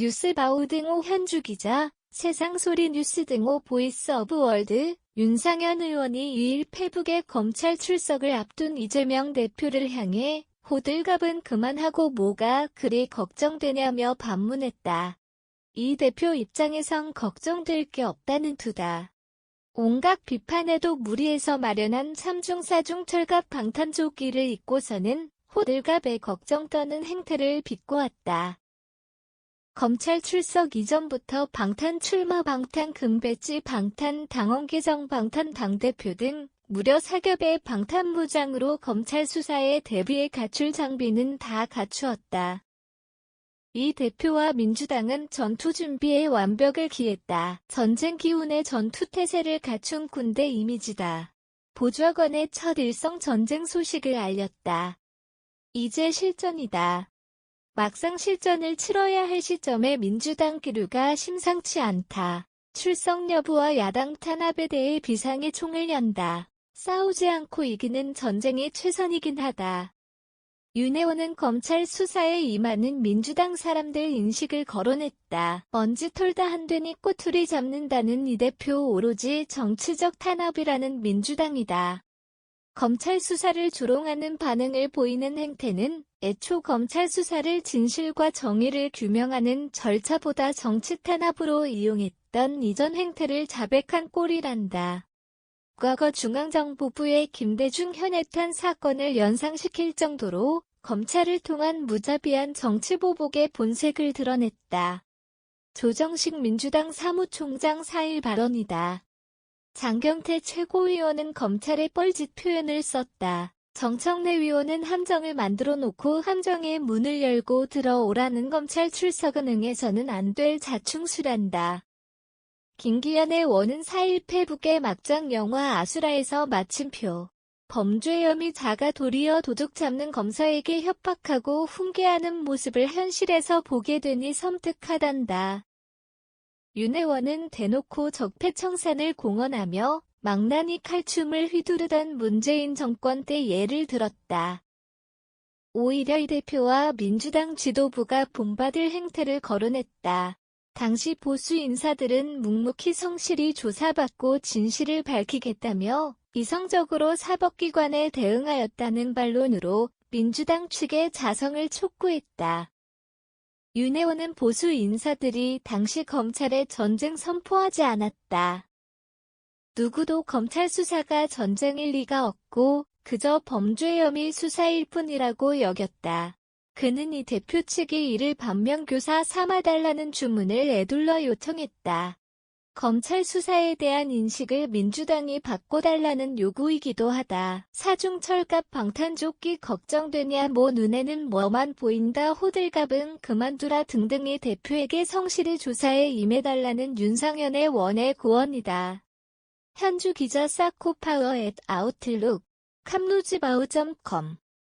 뉴스바우 등호 현주 기자, 세상소리 뉴스 등호 보이스 오브 월드, 윤상현 의원이 2일 페북에 검찰 출석을 앞둔 이재명 대표를 향해 호들갑은 그만하고 뭐가 그리 걱정되냐며 반문했다. 이 대표 입장에선 걱정될 게 없다는 투다. 온갖 비판에도 무리해서 마련한 3중 4중 철갑 방탄조끼를 입고서는 호들갑에 걱정 떠는 행태를 비꼬았다. 검찰 출석 이전부터 방탄 출마 방탄 금배지 방탄 당원 개정 방탄 당대표 등 무려 4겹의 방탄 무장으로 검찰 수사에 대비해 갖출 장비는 다 갖추었다. 이 대표와 민주당은 전투 준비에 완벽을 기했다. 전쟁 기운의 전투 태세를 갖춘 군대 이미지다. 보좌관의 첫 일성 전쟁 소식을 알렸다. 이제 실전이다. 막상 실전을 치러야 할 시점에 민주당 기류가 심상치 않다. 출석 여부와 야당 탄압에 대해 비상의 총을 연다. 싸우지 않고 이기는 전쟁이 최선이긴 하다. 윤혜원은 검찰 수사에 임하는 민주당 사람들 인식을 거론했다. 먼지 털다 한되니 꼬투리 잡는다는 이 대표 오로지 정치적 탄압이라는 민주당이다. 검찰 수사를 조롱하는 반응을 보이는 행태는 애초 검찰 수사를 진실과 정의를 규명하는 절차보다 정치 탄압으로 이용했던 이전 행태를 자백한 꼴이란다. 과거 중앙정보부의 김대중 현해탄 사건을 연상시킬 정도로 검찰을 통한 무자비한 정치보복의 본색을 드러냈다. 조정식 민주당 사무총장 4일 발언이다. 장경태 최고위원은 검찰의 뻘짓 표현을 썼다. 정청래 위원은 함정을 만들어 놓고 함정의 문을 열고 들어오라는 검찰 출석은 응해서는 안 될 자충수란다. 김기현의 원은 4일 페북의 막장 영화 아수라에서 마침표. 범죄 혐의 자가 도리어 도둑 잡는 검사에게 협박하고 훈계하는 모습을 현실에서 보게 되니 섬뜩하단다. 윤혜원은 대놓고 적폐청산을 공언하며 망나니 칼춤을 휘두르던 문재인 정권 때 예를 들었다. 오히려 이 대표와 민주당 지도부가 본받을 행태를 거론했다. 당시 보수 인사들은 묵묵히 성실히 조사받고 진실을 밝히겠다며 이성적으로 사법기관에 대응하였다는 반론으로 민주당 측의 자성을 촉구했다. 윤혜원은 보수 인사들이 당시 검찰에 전쟁 선포하지 않았다. 누구도 검찰 수사가 전쟁일 리가 없고 그저 범죄 혐의 수사일 뿐이라고 여겼다. 그는 이 대표 측이 이를 반면교사 삼아달라는 주문을 애둘러 요청했다. 검찰 수사에 대한 인식을 민주당이 바꿔달라는 요구이기도 하다. 사중철갑 방탄조끼 걱정되냐 뭐 눈에는 뭐만 보인다 호들갑은 그만두라 등등이 대표에게 성실히 조사에 임해달라는 윤상현의 원의 고언이다. 현주 기자 사코파워 앳 아웃룩 캄루즈바우.com